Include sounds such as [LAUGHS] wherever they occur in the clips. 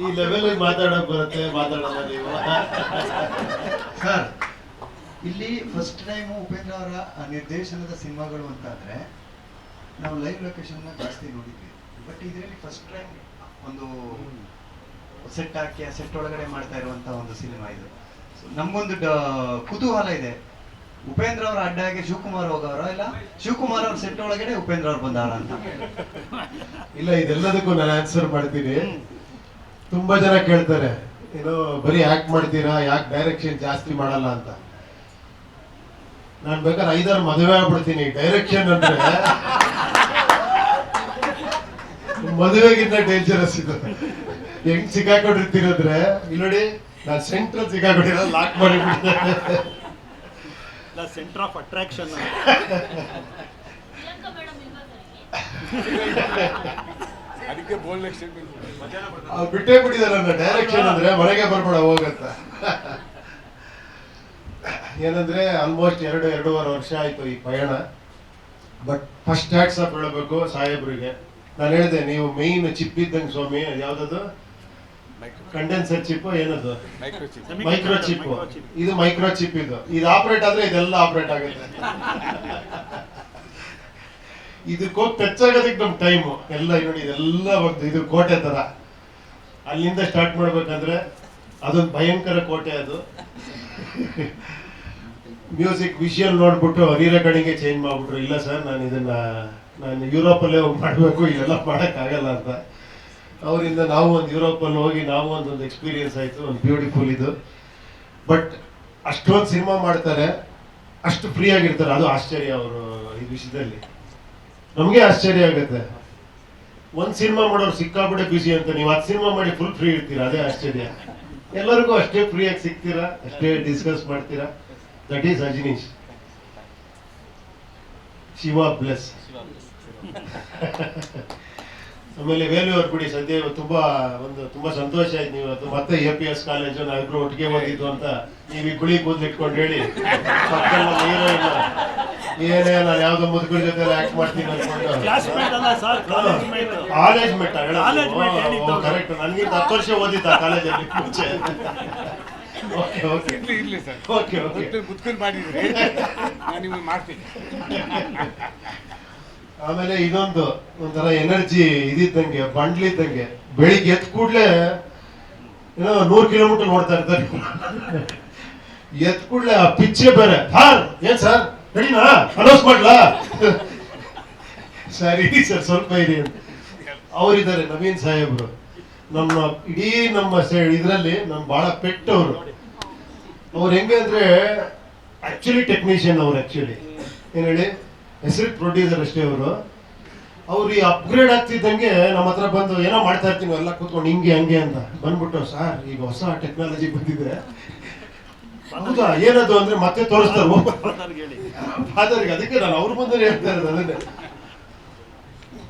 ಈ ಲೆವೆಲ್ ಮಾತಾಡಕ್ ಬರುತ್ತೆ ಮಾತಾಡಲ್ಲ ನೀವು. ಸರ್ ಇಲ್ಲಿ ಫಸ್ಟ್ ಟೈಮ್ ಉಪೇಂದ್ರ ಅವರ ನಿರ್ದೇಶನದ ಸಿನಿಮಾಗಳು ಅಂತಾದ್ರೆ ನಾವು ಲೈವ್ ಲೊಕೇಶನ್ ಜಾಸ್ತಿ ನೋಡಿದ್ವಿ. ಬಟ್ ಇದರಲ್ಲಿ ಫಸ್ಟ್ ಟೈಮ್ ಒಂದು ಸೆಟ್ ಹಾಕಿ ಆ ಸೆಟ್ ಒಳಗಡೆ ಮಾಡ್ತಾ ಇರುವಂತ ಒಂದು ಸಿನಿಮಾ ಇದು. ನಮ್ಗೊಂದು ಕುತೂಹಲ ಇದೆ. ಉಪೇಂದ್ರ ಅವರ ಅಡ್ಡಾಗೆ ಶಿವಕುಮಾರ್ ಹೋಗವರ ಇಲ್ಲ ಶಿವಕುಮಾರ್ ಅವ್ರ ಸೆಟ್ ಒಳಗಡೆ ಉಪೇಂದ್ರ ಅವ್ರು ಬಂದವರ ಅಂತ? ಇಲ್ಲ ಇದೆಲ್ಲದಕ್ಕೂ ನಾನು ಆನ್ಸರ್ ಮಾಡ್ತೀನಿ. ತುಂಬಾ ಜನ ಕೇಳ್ತಾರೆ ಏನು ಬರೀ ಆಕ್ಟ್ ಮಾಡ್ತೀರಾ ಯಾಕೆ ಡೈರೆಕ್ಷನ್ ಜಾಸ್ತಿ ಮಾಡಲ್ಲ ಅಂತ? ನಾನು ಬೇಕಾದ್ರೆ ಐದಾರು ಮದುವೆ ಆಗ್ಬಿಡ್ತೀನಿ ಡೈರೆಕ್ಷನ್ ಅಂದ್ರೆ ಮದುವೆಗಿಂತ ಡೇಂಜರಸ್ ಇದು. ಹೆಂಗ್ ಸಿಕ್ಕಾಕೊಂಡಿರ್ತೀರಂದ್ರೆ ಇಲ್ಲಿ ನೋಡಿ ನಾನ್ ಸೆಂಟ್ರಲ್ ಸಿಕ್ಕಾಕೊಂಡಿರೋ ಲಾಕ್ ಮಾಡಿಬಿಟ್ಟಿದ್ದೆ. ಸೆಂಟರ್ ಆಫ್ ಅಟ್ರಾಕ್ಷನ್ ಅದಕ್ಕೆ ಬೋಲ್ಡ್ ಬಿಟ್ಟೇ ಬಿಟ್ಟಿದ್ದಾರೆ ನನ್ನ ಡೈರೆಕ್ಷನ್ ಅಂದ್ರೆ ಮನೆಗೆ ಬರ್ಬೇಡ ಹೋಗಂತ. ಏನಂದ್ರೆ ಆಲ್ಮೋಸ್ಟ್ ಎರಡು ಎರಡೂವರೆ ವರ್ಷ ಆಯ್ತು ಈ ಪಯಣ. ಬಟ್ ಫಸ್ಟ್ ಹ್ಯಾಟ್ಸ್ ಅಪ್ ಹೇಳಬೇಕು ಸಾಹೇಬ್ರಿಗೆ. ನಾನು ಹೇಳಿದೆ ನೀವು ಮೈನ್ ಚಿಪ್ ಇದ್ದಂಗೆ ಸ್ವಾಮಿ ಯಾವ್ದದು? ಕಂಡೆನ್ಸರ್ ಚಿಪ್ ಏನದು? ಮೈಕ್ರೋ ಚಿಪ್ ಮೈಕ್ರೋ ಚಿಪ್ ಇದು ಮೈಕ್ರೋ ಚಿಪ್ ಇದು. ಇದು ಆಪರೇಟ್ ಆದ್ರೆ ಇದೆಲ್ಲ ಆಪರೇಟ್ ಆಗುತ್ತೆ. ಇದಕ್ಕೆ ಪೆಚ್ಚಾಗೋದಕ್ಕೆ ನಮ್ಮ ಟೈಮು ಎಲ್ಲ ನೋಡಿ, ಇದೆಲ್ಲ ಬಂತು. ಇದು ಕೋಟೆ ಥರ ಅಲ್ಲಿಂದ ಸ್ಟಾರ್ಟ್ ಮಾಡಬೇಕಂದ್ರೆ ಅದೊಂದು ಭಯಂಕರ ಕೋಟೆ ಅದು. ಮ್ಯೂಸಿಕ್ ವಿಷಯಲ್ ನೋಡ್ಬಿಟ್ಟು ಕಣಿಗೆ ಚೇಂಜ್ ಮಾಡಿಬಿಟ್ರು. ಇಲ್ಲ ಸರ್ ನಾನು ಇದನ್ನ, ನಾನು ಯುರೋಪಲ್ಲೇ ಹೋಗಿ ಮಾಡಬೇಕು. ಇದೆಲ್ಲ ಮಾಡೋಕ್ಕಾಗಲ್ಲ ಅಂತ. ಅವರಿಂದ ನಾವು ಒಂದು ಯುರೋಪಲ್ಲಿ ಹೋಗಿ ನಾವು ಒಂದೊಂದು ಎಕ್ಸ್ಪೀರಿಯನ್ಸ್ ಆಯಿತು. ಒಂದು ಬ್ಯೂಟಿಫುಲ್ ಇದು. ಬಟ್ ಅಷ್ಟೊಂದು ಸಿನಿಮಾ ಮಾಡ್ತಾರೆ. ಅಷ್ಟು ಫ್ರೀ ಆಗಿರ್ತಾರೆ. ಅದು ಆಶ್ಚರ್ಯ ಅವರು ಈ ವಿಷಯದಲ್ಲಿ. ನಮಗೆ ಆಶ್ಚರ್ಯ ಆಗುತ್ತೆ. ಒಂದ್ ಸಿನಿಮಾ ಮಾಡೋರು ಸಿಕ್ಕಾಬಿಟ್ಟೆ ಬಿಸಿ ಅಂತ ನೀವು ಹತ್ತು ಸಿನಿಮಾ ಮಾಡಿ ಫುಲ್ ಫ್ರೀ ಇರ್ತೀರಾ? ಅದೇ ಆಶ್ಚರ್ಯ. ಎಲ್ಲರಿಗೂ ಅಷ್ಟೇ ಫ್ರೀ ಆಗಿ ಸಿಗ್ತೀರಾ? ಅಷ್ಟೇ ಡಿಸ್ಕಸ್ ಮಾಡ್ತೀರಾ? That is Ajaneesh. Shiva plus [LAUGHS] ಆಮೇಲೆ ವೇಲು ಅವ್ರು ಬಿಡಿ ಸದ್ಯ ತುಂಬಾ ಒಂದು ತುಂಬಾ ಸಂತೋಷ ಆಯ್ತು ನೀವು ಅದು ಮತ್ತೆ ಎ ಪಿ ಎಸ್ ಕಾಲೇಜು ನಾವಿಬ್ರು ಒಟ್ಟಿಗೆ ಓದಿದ್ದು ಅಂತ ನೀವು ಈ ಗುಳಿ ಕೂದಲು ಇಟ್ಕೊಂಡು ಹೇಳಿ [LAUGHS] ಪಕ್ಕದಲ್ಲಿ ನಮ್ಮ hero ಏನೇ ನಾನು ಯಾವ್ದೋ ಮುದುಕರ ಜೊತೆ ಆಕ್ಟ್ ಮಾಡ್ತೀನಿ ಅನ್ಕೊಂಡು. ಕ್ಲಾಸ್ಮೇಟ್ ಅಲ್ಲ sir college mate college mate correct ನನಗೆ ಹತ್ತು ವರ್ಷ ಓದಿದ್ದ ಕಾಲೇಜಲ್ಲಿ ಮುಂಚೆ. Okay okay. ಇರ್ಲಿ ಇರ್ಲಿ ಸರ್ ಓಕೆ ಓಕೆ. ಕುತ್ಕೊಂಡು ಮಾಡಿದ್ರಿ. ನಾನು ನಿಮಗೆ ಮಾಡ್ತೀನಿ. ಆಮೇಲೆ ಇದೊಂದು ಒಂಥರ ಎನರ್ಜಿ ಇದಿದ್ದಂಗೆ ಬಂಡ್ಲಿದ್ದಂಗೆ ಬೆಳಿಗ್ಗೆ ಎದ್ದ ಕೂಡ್ಲೆ ಏನೋ ನೂರ್ ಕಿಲೋಮೀಟರ್ ನೋಡ್ತಾ ಇರ್ತಾರೆ. ಎದ್ದ ಕೂಡ್ಲೆ ಆ ಪಿಚ್ಚೆ ಬೇರೆ. ಹಾ ಏನ್ ಸರ್ ರೆಡಿನಾ ಅನೌನ್ಸ್ ಮಾಡ್ಲಾ? ಸರಿ ಸರ್, ಸ್ವಲ್ಪ ಇರಿ. ಅವರಿದ್ದಾರೆ ನವೀನ್ ಸಾಹೇಬ್ರು. ನಮ್ಮ ಇಡೀ ನಮ್ಮ ಇದರಲ್ಲಿ ನಮ್ ಬಹಳ ಪೆಟ್ಟವರು. ಅವ್ರು ಹೆಂಗೆ ಅಂದ್ರೆ ಆಕ್ಚುಲಿ ಟೆಕ್ನಿಷಿಯನ್ ಅವ್ರು ಆಕ್ಚುಲಿ ಏನ್ ಹೇಳಿ? ಹೆಸರು ಪ್ರೊಡ್ಯೂಸರ್ ಅಷ್ಟೇ ಅವರು. ಅವ್ರು ಈ ಅಪ್ಗ್ರೇಡ್ ಆಗ್ತಿದ್ದಂಗೆ ನಮ್ಮ ಹತ್ರ ಬಂದು ಏನೋ ಮಾಡ್ತಾ ಇರ್ತೀನಿ ಎಲ್ಲ ಕೂತ್ಕೊಂಡು ಹಿಂಗೆ, ಹಂಗೆ ಅಂತ. ಬಂದ್ಬಿಟ್ಟು, ಸರ್, ಈಗ ಹೊಸ ಟೆಕ್ನಾಲಜಿ ಬಂದಿದೆ. ಹೌದಾ? ಏನದು ಅಂದ್ರೆ ಮತ್ತೆ ತೋರಿಸ್ತಾರೆ. ಹೇಳಿ ಫಾದರ್ಗೆ ಅದಕ್ಕೆ ನಾನು ಅವ್ರ ಮುಂದೆ ಹೇಳ್ತಾ ಇರೋದು ಅದನ್ನೇ.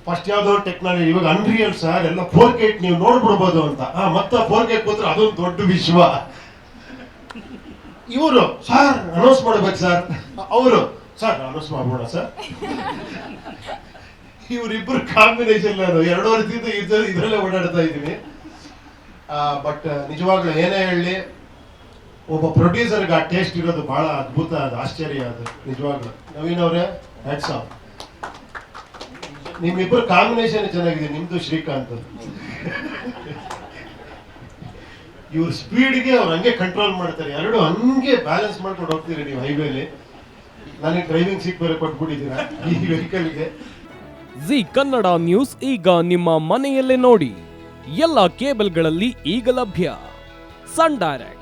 ಫಸ್ಟ್ ಯಾವ್ದೋ ಟೆಕ್ನಾಲಜಿ ಇವಾಗ ಅನ್ರಿಯಲ್ ಸರ್ ಎಲ್ಲ ಫೋರ್ ಗೇಟ್ ನೀವು ನೋಡ್ಬಿಡ್ಬೋದು ಅಂತ. ಮತ್ತೆ ಫೋರ್ ಗೇಟ್ ಕೂತ್ರೆ ಅದೊಂದು ದೊಡ್ಡ ವಿಶ್ವ. ಇವರು ಸರ್ ಅನೌನ್ಸ್ ಮಾಡ್ಬೇಕು ಸರ್. ಅವರು ಸರ್ ಅನೌನ್ಸ್ ಮಾಡ್ಬೋಣ ಸರ್? ಇವರಿಬ್ಬರು ಕಾಂಬಿನೇಷನ್ ನಾನು ಎರಡು ವರ್ಷದಿಂದ ಇದರಲ್ಲೇ ಇದ್ರಲ್ಲೇ ಓಡಾಡ್ತಾ ಇದ್ದೀನಿ. ಬಟ್ ನಿಜವಾಗ್ಲೂ ಏನೇ ಹೇಳಿ ಒಬ್ಬ ಪ್ರೊಡ್ಯೂಸರ್ಗೆ ಆ ಟೇಸ್ಟ್ ಇರೋದು ಬಹಳ ಅದ್ಭುತ, ಅದು ಆಶ್ಚರ್ಯ, ಅದು ನಿಜವಾಗ್ಲೂ. ನವೀನ್ ಅವರೇ ಹ್ಯಾಟ್ಸ್ ಆಫ್ ನಿಮ್ಮಿಬ್ಬರು ಕಾಂಬಿನೇಷನ್ ಚೆನ್ನಾಗಿದೆ, ನಿಮ್ದು ಶ್ರೀಕಾಂತ್ ಇವ್ರ ಸ್ಪೀಡ್ಗೆ ಅವ್ರು ಹಂಗೆ ಕಂಟ್ರೋಲ್ ಮಾಡ್ತಾರೆ. ಎರಡು ಹಂಗೆ ಬ್ಯಾಲೆನ್ಸ್ ಮಾಡ್ಕೊಂಡು ಹೋಗ್ತೀರಿ ನೀವು ಹೈವೇಲಿ ನನಗೆ ಡ್ರೈವಿಂಗ್ ಸೀಟ್ ಬೇರೆ ಕೊಟ್ಬಿಟ್ಟಿದ್ದೀರಾ ಈ ವೆಹಿಕಲ್ಗೆ ಜಿ ಕನ್ನಡ ನ್ಯೂಸ್ ಈಗ ನಿಮ್ಮ ಮನೆಯಲ್ಲೇ ನೋಡಿ. ಎಲ್ಲ ಕೇಬಲ್ಗಳಲ್ಲಿ ಈಗ ಲಭ್ಯ. Sun Direct.